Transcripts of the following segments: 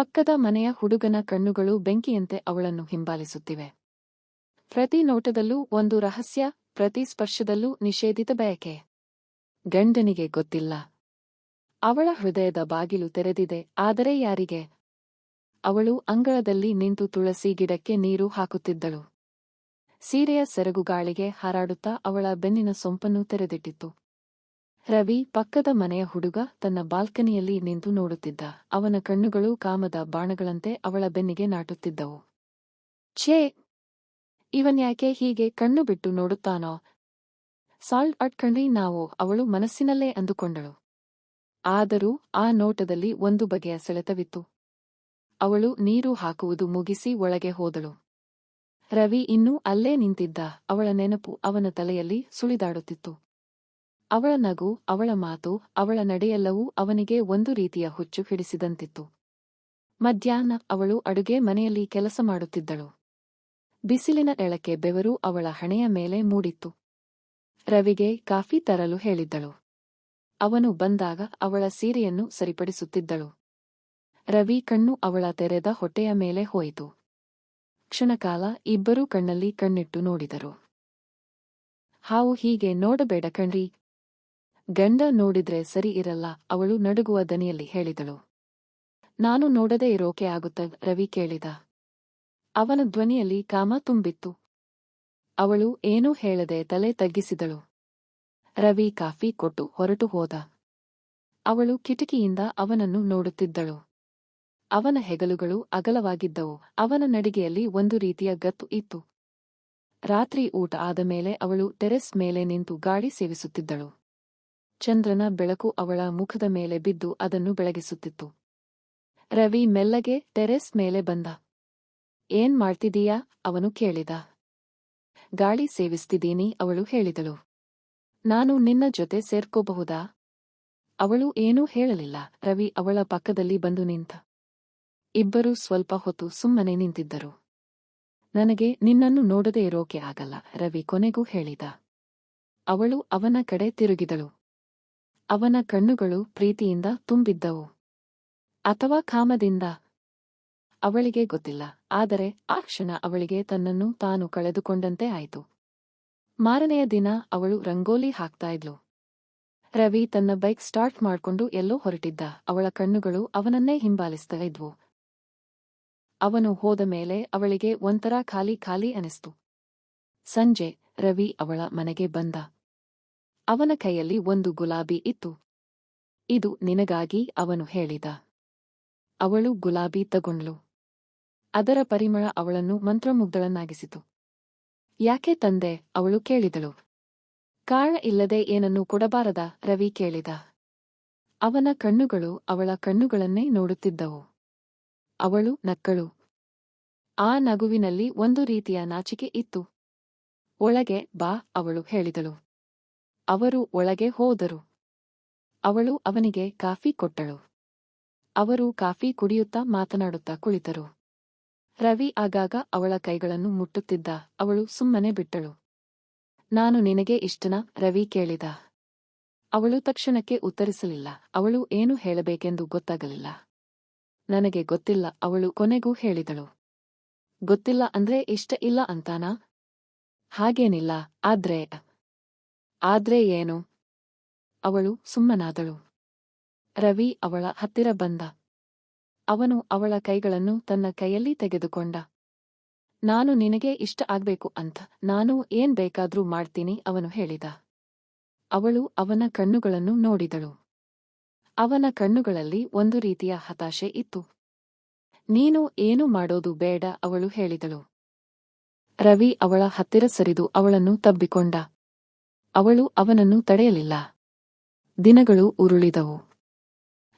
ಪಕ್ಕದ ಮನೆಯ ಹುಡುಗನ ಕಣ್ಣುಗಳು ಬೆಂಕಿಯಂತೆ ಅವಳನ್ನು ಹಿಂಬಾಲಿಸುತ್ತಿವೆ. ಪ್ರತಿ ನೋಟದಲ್ಲೂ ಒಂದು ರಹಸ್ಯ, ಪ್ರತಿ ಸ್ಪರ್ಶದಲ್ಲೂ ನಿಷೇಧಿತ ಬಯಕೆ. ಗಂಡನಿಗೆ ಗೊತ್ತಿಲ್ಲ. ಅವಳ ಹೃದಯದ ಬಾಗಿಲು ತೆರೆದಿದೆ, ಆದರೆ ಯಾರಿಗೆ? ಅವಳು ಅಂಗಳದಲ್ಲಿ ನಿಂತು ತುಳಸಿ ಗಿಡಕ್ಕೆ ನೀರು ಹಾಕುತ್ತಿದ್ದಳು. ಸೀರೆಯ ಸೆರಗುಗಾಳಿಗೆ ಹಾರಾಡುತ್ತಾ ಅವಳ ಬೆನ್ನಿನ ಸೊಂಪನ್ನು ತೆರೆದಿಟ್ಟಿತ್ತು. ರವಿ ಪಕ್ಕದ ಮನೆಯ ಹುಡುಗ ತನ್ನ ಬಾಲ್ಕನಿಯಲ್ಲಿ ನಿಂತು ನೋಡುತ್ತಿದ್ದ. ಅವನ ಕಣ್ಣುಗಳು ಕಾಮದ ಬಾಣಗಳಂತೆ ಅವಳ ಬೆನ್ನಿಗೆ ನಾಟುತ್ತಿದ್ದವು. ಛೇ! ಇವನ್ಯಾಕೆ ಹೀಗೆ ಕಣ್ಣು ಬಿಟ್ಟು ನೋಡುತ್ತಾನೋ? ಸಾಲ್ಟ್ ಅಟ್ಕಂಡ್ರಿ ನಾವು, ಅವಳು ಮನಸ್ಸಿನಲ್ಲೇ ಅಂದುಕೊಂಡಳು. ಆದರೂ ಆ ನೋಟದಲ್ಲಿ ಒಂದು ಬಗೆಯ ಸೆಳೆತವಿತ್ತು. ಅವಳು ನೀರು ಹಾಕುವುದು ಮುಗಿಸಿ ಒಳಗೆ ಹೋದಳು. ರವಿ ಇನ್ನೂ ಅಲ್ಲೇ ನಿಂತಿದ್ದ. ಅವಳ ನೆನಪು ಅವನ ತಲೆಯಲ್ಲಿ ಸುಳಿದಾಡುತ್ತಿತ್ತು. ಅವಳ ನಗು ಅವಳ ಮಾತು ಅವಳ ನಡೆಯೆಲ್ಲವೂ ಅವನಿಗೆ ಒಂದು ರೀತಿಯ ಹುಚ್ಚು ಹಿಡಿಸಿದಂತಿತ್ತು. ಮಧ್ಯಾಹ್ನ ಅವಳು ಅಡುಗೆ ಮನೆಯಲ್ಲಿ ಕೆಲಸ ಮಾಡುತ್ತಿದ್ದಳು. ಬಿಸಿಲಿನ ಎಳಕೆ ಬೆವರು ಅವಳ ಹಣೆಯ ಮೇಲೆ ಮೂಡಿತ್ತು. ರವಿಗೆ ಕಾಫಿ ತರಲು ಹೇಳಿದ್ದಳು. ಅವನು ಬಂದಾಗ ಅವಳ ಸೀರೆಯನ್ನು ಸರಿಪಡಿಸುತ್ತಿದ್ದಳು. ರವಿ ಕಣ್ಣು ಅವಳ ತೆರೆದ ಹೊಟ್ಟೆಯ ಮೇಲೆ ಹೋಯಿತು. ಕ್ಷಣಕಾಲ ಇಬ್ಬರೂ ಕಣ್ಣಲ್ಲಿ ಕಣ್ಣಿಟ್ಟು ನೋಡಿದರು. ಹಾವು ಹೀಗೆ ನೋಡಬೇಡ ಕಣ್ರಿ ಗಂಡ ನೋಡಿದ್ರೆ ಸರಿ ಇರಲ್ಲ, ಅವಳು ನಡುಗುವ ದನಿಯಲ್ಲಿ ಹೇಳಿದಳು. ನಾನು ನೋಡದೇ ಇರೋಕೆ ಆಗುತ್ತ? ರವಿ ಕೇಳಿದ. ಅವನ ಧ್ವನಿಯಲ್ಲಿ ಕಾಮ ತುಂಬಿತ್ತು. ಅವಳು ಏನೂ ಹೇಳದೆ ತಲೆ ತಗ್ಗಿಸಿದಳು. ರವಿ ಕಾಫಿ ಕೊಟ್ಟು ಹೊರಟು ಹೋದ. ಅವಳು ಕಿಟಕಿಯಿಂದ ಅವನನ್ನು ನೋಡುತ್ತಿದ್ದಳು. ಅವನ ಹೆಗಲುಗಳು ಅಗಲವಾಗಿದ್ದವು. ಅವನ ನಡಿಗೆಯಲ್ಲಿ ಒಂದು ರೀತಿಯ ಗತ್ತು ಇತ್ತು. ರಾತ್ರಿ ಊಟ ಆದ ಮೇಲೆ ಅವಳು ಟೆರೆಸ್ ಮೇಲೆ ನಿಂತು ಗಾಳಿ ಸೇವಿಸುತ್ತಿದ್ದಳು. ಚಂದ್ರನ ಬೆಳಕು ಅವಳ ಮುಖದ ಮೇಲೆ ಬಿದ್ದು ಅದನ್ನು ಬೆಳಗಿಸುತ್ತಿತ್ತು. ರವಿ ಮೆಲ್ಲಗೆ ಟೆರೆಸ್ ಮೇಲೆ ಬಂದ. ಏನ್ ಮಾಡ್ತಿದೀಯಾ? ಅವನು ಕೇಳಿದ. ಗಾಳಿ ಸೇವಿಸ್ತಿದ್ದೀನಿ ಅವಳು ಹೇಳಿದಳು. ನಾನು ನಿನ್ನ ಜೊತೆ ಸೇರ್ಕೋಬಹುದಾ? ಅವಳು ಏನೂ ಹೇಳಲಿಲ್ಲ. ರವಿ ಅವಳ ಪಕ್ಕದಲ್ಲಿ ಬಂದು ನಿಂತ. ಇಬ್ಬರೂ ಸ್ವಲ್ಪ ಹೊತ್ತು ಸುಮ್ಮನೆ ನಿಂತಿದ್ದರು. ನನಗೆ ನಿನ್ನನ್ನು ನೋಡದೇ ಇರೋಕೆ ಆಗಲ್ಲ, ರವಿ ಕೊನೆಗೂ ಹೇಳಿದ. ಅವಳು ಅವನ ಕಡೆ ತಿರುಗಿದಳು. ಅವನ ಕಣ್ಣುಗಳು ಪ್ರೀತಿಯಿಂದ ತುಂಬಿದ್ದವು. ಅಥವಾ ಕಾಮದಿಂದ. ಅವಳಿಗೆ ಗೊತ್ತಿಲ್ಲ, ಆದರೆ ಆ ಕ್ಷಣ ಅವಳಿಗೆ ತನ್ನನ್ನು ತಾನು ಕಳೆದುಕೊಂಡಂತೆ ಆಯಿತು. ಮಾರನೆಯ ದಿನ ಅವಳು ರಂಗೋಲಿ ಹಾಕ್ತಾ ಇದ್ಲು. ರವಿ ತನ್ನ ಬೈಕ್ ಸ್ಟಾರ್ಟ್ ಮಾಡ್ಕೊಂಡು ಎಲ್ಲೋ ಹೊರಟಿದ್ದ, ಅವಳ ಕಣ್ಣುಗಳು ಅವನನ್ನೇ ಹಿಂಬಾಲಿಸ್ತಾ ಇದ್ವು. ಅವನು ಹೋದ ಮೇಲೆ ಅವಳಿಗೆ ಒಂಥರ ಖಾಲಿ ಖಾಲಿ ಅನಿಸ್ತು. ಸಂಜೆ, ರವಿ ಅವಳ ಮನೆಗೆ ಬಂದ. ಅವನ ಕೈಯಲ್ಲಿ ಒಂದು ಗುಲಾಬಿ ಇತ್ತು. ಇದು ನಿನಗಾಗಿ ಅವನು ಹೇಳಿದ. ಅವಳು ಗುಲಾಬಿ ತಗೊಂಡ್ಲು ಅದರ ಪರಿಮಳ ಅವಳನ್ನು ಮಂತ್ರಮುಗ್ಧಳನ್ನಾಗಿಸಿತು. ಯಾಕೆ ತಂದೆ? ಅವಳು ಕೇಳಿದಳು. ಕಾರಣ ಇಲ್ಲದೆ ಏನನ್ನೂ ಕೊಡಬಾರದ? ರವಿ ಕೇಳಿದ. ಅವನ ಕಣ್ಣುಗಳು ಅವಳ ಕಣ್ಣುಗಳನ್ನೇ ನೋಡುತ್ತಿದ್ದವು. ಅವಳು ನಕ್ಕಳು. ಆ ನಗುವಿನಲ್ಲಿ ಒಂದು ರೀತಿಯ ನಾಚಿಕೆ ಇತ್ತು. ಒಳಗೆ ಬಾ, ಅವಳು ಹೇಳಿದಳು. ಅವರು ಒಳಗೆ ಹೋದರು. ಅವಳು ಅವನಿಗೆ ಕಾಫಿ ಕೊಟ್ಟಳು. ಅವರು ಕಾಫಿ ಕುಡಿಯುತ್ತಾ ಮಾತನಾಡುತ್ತಾ ಕುಳಿತರು. ರವಿ ಆಗಾಗ ಅವಳ ಕೈಗಳನ್ನು ಮುಟ್ಟುತ್ತಿದ್ದ ಅವಳು ಸುಮ್ಮನೆ ಬಿಟ್ಟಳು. ನಾನು ನಿನಗೆ ಇಷ್ಟನ? ರವಿ ಕೇಳಿದ. ಅವಳು ತಕ್ಷಣಕ್ಕೆ ಉತ್ತರಿಸಲಿಲ್ಲ. ಅವಳು ಏನು ಹೇಳಬೇಕೆಂದು ಗೊತ್ತಾಗಲಿಲ್ಲ. ನನಗೆ ಗೊತ್ತಿಲ್ಲ, ಅವಳು ಕೊನೆಗೂ ಹೇಳಿದಳು. ಗೊತ್ತಿಲ್ಲ ಅಂದ್ರೆ ಇಷ್ಟ ಇಲ್ಲ ಅಂತಾನಾ? ಹಾಗೇನಿಲ್ಲ, ಆದ್ರೆ ಆದ್ರೆ ಏನು? ಅವಳು ಸುಮ್ಮನಾದಳು. ರವಿ ಅವಳ ಹತ್ತಿರ ಬಂದ. ಅವನು ಅವಳ ಕೈಗಳನ್ನು ತನ್ನ ಕೈಯಲ್ಲಿ ತೆಗೆದುಕೊಂಡ. ನಾನು ನಿನಗೆ ಇಷ್ಟ ಆಗ್ಬೇಕು ಅಂತ, ನಾನು ಏನ್ ಬೇಕಾದ್ರೂ ಮಾಡ್ತೀನಿ ಅವನು ಹೇಳಿದ. ಅವಳು ಅವನ ಕಣ್ಣುಗಳನ್ನು ನೋಡಿದಳು. ಅವನ ಕಣ್ಣುಗಳಲ್ಲಿ ಒಂದು ರೀತಿಯ ಹತಾಶೆ ಇತ್ತು. ನೀನು ಏನು ಮಾಡೋದು ಬೇಡ ಅವಳು ಹೇಳಿದಳು. ರವಿ ಅವಳ ಹತ್ತಿರ ಸರಿದು ಅವಳನ್ನು ತಬ್ಬಿಕೊಂಡ. ಅವಳು ಅವನನ್ನು ತಡೆಯಲಿಲ್ಲ. ದಿನಗಳು ಉರುಳಿದವು.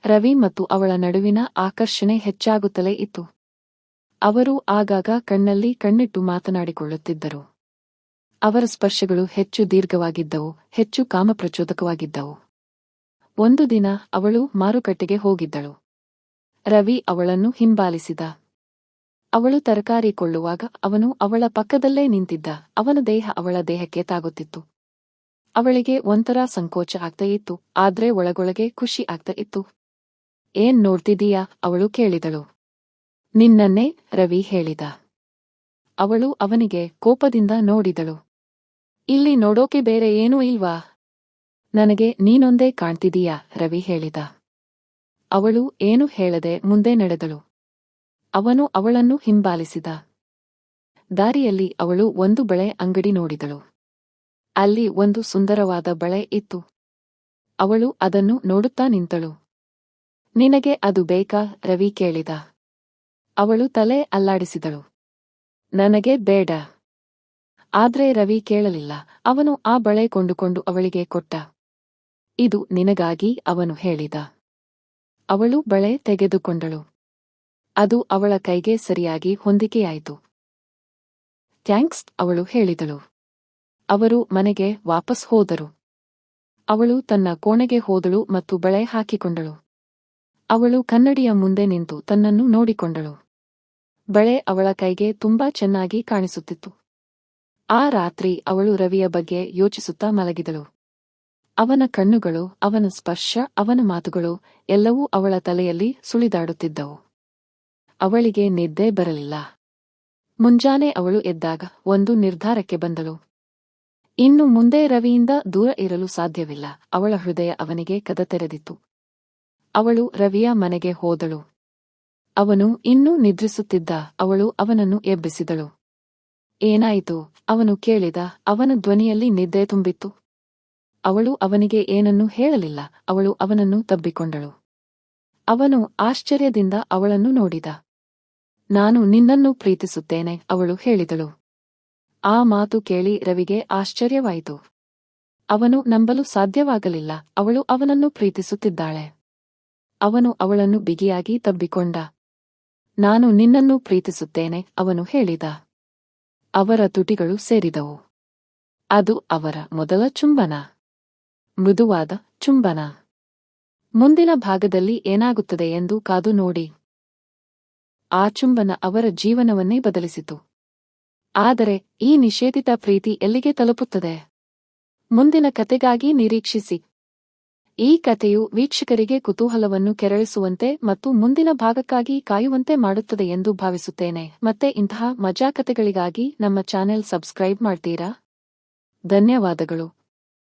ರವಿ ಮತ್ತು ಅವಳ ನಡುವಿನ ಆಕರ್ಷಣೆ ಹೆಚ್ಚಾಗುತ್ತಲೇ ಇತ್ತು. ಅವರು ಆಗಾಗ ಕಣ್ಣಲ್ಲಿ ಕಣ್ಣಿಟ್ಟು ಮಾತನಾಡಿಕೊಳ್ಳುತ್ತಿದ್ದರು. ಅವರ ಸ್ಪರ್ಶಗಳು ಹೆಚ್ಚು ದೀರ್ಘವಾಗಿದ್ದವು, ಹೆಚ್ಚು ಕಾಮಪ್ರಚೋದಕವಾಗಿದ್ದವು. ಒಂದು ದಿನ ಅವಳು ಮಾರುಕಟ್ಟೆಗೆ ಹೋಗಿದ್ದಳು. ರವಿ ಅವಳನ್ನು ಹಿಂಬಾಲಿಸಿದ. ಅವಳು ತರಕಾರಿ ಕೊಳ್ಳುವಾಗ ಅವನು ಅವಳ ಪಕ್ಕದಲ್ಲೇ ನಿಂತಿದ್ದ, ಅವನ ದೇಹ ಅವಳ ದೇಹಕ್ಕೆ ತಾಗುತ್ತಿತ್ತು. ಅವಳಿಗೆ ಒಂಥರ ಸಂಕೋಚ ಆಗ್ತಾ ಇತ್ತು, ಆದ್ರೆ ಒಳಗೊಳಗೆ ಖುಷಿ ಆಗ್ತಾ ಇತ್ತು. ಏನ್ ನೋಡ್ತಿದೀಯಾ ಅವಳು ಕೇಳಿದಳು. ನಿನ್ನನ್ನೇ, ರವಿ ಹೇಳಿದ. ಅವಳು ಅವನಿಗೆ ಕೋಪದಿಂದ ನೋಡಿದಳು. ಇಲ್ಲಿ ನೋಡೋಕೆ ಬೇರೆ ಏನೂ ಇಲ್ವಾ? ನನಗೆ ನೀನೊಂದೇ ಕಾಣ್ತಿದೀಯಾ ರವಿ ಹೇಳಿದ. ಅವಳು ಏನು ಹೇಳದೆ ಮುಂದೆ ನಡೆದಳು. ಅವನು ಅವಳನ್ನು ಹಿಂಬಾಲಿಸಿದ. ದಾರಿಯಲ್ಲಿ ಅವಳು ಒಂದು ಬಳೆ ಅಂಗಡಿ ನೋಡಿದಳು. ಅಲ್ಲಿ ಒಂದು ಸುಂದರವಾದ ಬಳೆ ಇತ್ತು. ಅವಳು ಅದನ್ನು ನೋಡುತ್ತಾ ನಿಂತಳು. ನಿನಗೆ ಅದು ಬೇಕಾ? ರವಿ ಕೇಳಿದ. ಅವಳು ತಲೆ ಅಲ್ಲಾಡಿಸಿದಳು. ನನಗೆ ಬೇಡ. ಆದ್ರೆ ರವಿ ಕೇಳಲಿಲ್ಲ. ಅವನು ಆ ಬಳೆ ಕೊಂಡುಕೊಂಡು ಅವಳಿಗೆ ಕೊಟ್ಟ. ಇದು ನಿನಗಾಗಿ ಅವನು ಹೇಳಿದ. ಅವಳು ಬಳೆ ತೆಗೆದುಕೊಂಡಳು. ಅದು ಅವಳ ಕೈಗೆ ಸರಿಯಾಗಿ ಹೊಂದಿಕೆಯಾಯಿತು. ಥ್ಯಾಂಕ್ಸ್, ಅವಳು ಹೇಳಿದಳು. ಅವರು ಮನೆಗೆ ವಾಪಸ್ ಹೋದರು. ಅವಳು ತನ್ನ ಕೋಣೆಗೆ ಹೋದಳು ಮತ್ತು ಬಳೆ ಹಾಕಿಕೊಂಡಳು. ಅವಳು ಕನ್ನಡಿಯ ಮುಂದೆ ನಿಂತು ತನ್ನನ್ನು ನೋಡಿಕೊಂಡಳು. ಬಳೆ ಅವಳ ಕೈಗೆ ತುಂಬಾ ಚೆನ್ನಾಗಿ ಕಾಣಿಸುತ್ತಿತ್ತು. ಆ ರಾತ್ರಿ ಅವಳು ರವಿಯ ಬಗ್ಗೆ ಯೋಚಿಸುತ್ತಾ ಮಲಗಿದಳು. ಅವನ ಕಣ್ಣುಗಳು, ಅವನ ಸ್ಪರ್ಶ, ಅವನ ಮಾತುಗಳು ಎಲ್ಲವೂ ಅವಳ ತಲೆಯಲ್ಲಿ ಸುಳಿದಾಡುತ್ತಿದ್ದವು. ಅವಳಿಗೆ ನಿದ್ದೆ ಬರಲಿಲ್ಲ. ಮುಂಜಾನೆ ಅವಳು ಎದ್ದಾಗ ಒಂದು ನಿರ್ಧಾರಕ್ಕೆ ಬಂದಳು. ಇನ್ನು ಮುಂದೆ ರವಿಯಿಂದ ದೂರ ಇರಲು ಸಾಧ್ಯವಿಲ್ಲ. ಅವಳ ಹೃದಯ ಅವನಿಗೆ ಕದ ತೆರೆದಿತ್ತು ಅವಳು ರವಿಯ ಮನೆಗೆ ಹೋದಳು. ಅವನು ಇನ್ನೂ ನಿದ್ರಿಸುತ್ತಿದ್ದ. ಅವಳು ಅವನನ್ನು ಎಬ್ಬಿಸಿದಳು. ಏನಾಯಿತು? ಅವನು ಕೇಳಿದ. ಅವನ ಧ್ವನಿಯಲ್ಲಿ ನಿದ್ದೆ ತುಂಬಿತ್ತು. ಅವಳು ಅವನಿಗೆ ಏನನ್ನೂ ಹೇಳಲಿಲ್ಲ. ಅವಳು ಅವನನ್ನು ತಬ್ಬಿಕೊಂಡಳು. ಅವನು ಆಶ್ಚರ್ಯದಿಂದ ಅವಳನ್ನು ನೋಡಿದ. ನಾನು ನಿನ್ನನ್ನು ಪ್ರೀತಿಸುತ್ತೇನೆ, ಅವಳು ಹೇಳಿದಳು. ಆ ಮಾತು ಕೇಳಿ ರವಿಗೆ ಆಶ್ಚರ್ಯವಾಯಿತು. ಅವನು ನಂಬಲು ಸಾಧ್ಯವಾಗಲಿಲ್ಲ, ಅವಳು ಅವನನ್ನು ಪ್ರೀತಿಸುತ್ತಿದ್ದಾಳೆ. ಅವನು ಅವಳನ್ನು ಬಿಗಿಯಾಗಿ ತಬ್ಬಿಕೊಂಡ. ನಾನು ನಿನ್ನನ್ನು ಪ್ರೀತಿಸುತ್ತೇನೆ, ಅವನು ಹೇಳಿದ. ಅವರ ತುಟಿಗಳು ಸೇರಿದವು. ಅದು ಅವರ ಮೊದಲ ಚುಂಬನ. ಮೃದುವಾದ ಚುಂಬನ. ಮುಂದಿನ ಭಾಗದಲ್ಲಿ ಏನಾಗುತ್ತದೆ ಎಂದು ಕಾದು ನೋಡಿ. ಆ ಚುಂಬನ ಅವರ ಜೀವನವನ್ನೇ ಬದಲಿಸಿತು. ಆದರೆ ಈ ನಿಷೇಧಿತ ಪ್ರೀತಿ ಎಲ್ಲಿಗೆ ತಲುಪುತ್ತದೆ? ಮುಂದಿನ ಕತೆಗಾಗಿ ನಿರೀಕ್ಷಿಸಿ. ಈ ಕಥೆಯು ವೀಕ್ಷಕರಿಗೆ ಕುತೂಹಲವನ್ನು ಕೆರಳಿಸುವಂತೆ ಮತ್ತು ಮುಂದಿನ ಭಾಗಕ್ಕಾಗಿ ಕಾಯುವಂತೆ ಮಾಡುತ್ತದೆ ಎಂದು ಭಾವಿಸುತ್ತೇನೆ. ಮತ್ತೆ ಇಂತಹ ಮಜಾ ಕಥೆಗಳಿಗಾಗಿ ನಮ್ಮ ಚಾನೆಲ್ ಸಬ್ಸ್ಕ್ರೈಬ್ ಮಾಡ್ತೀರಾ? ಧನ್ಯವಾದಗಳು.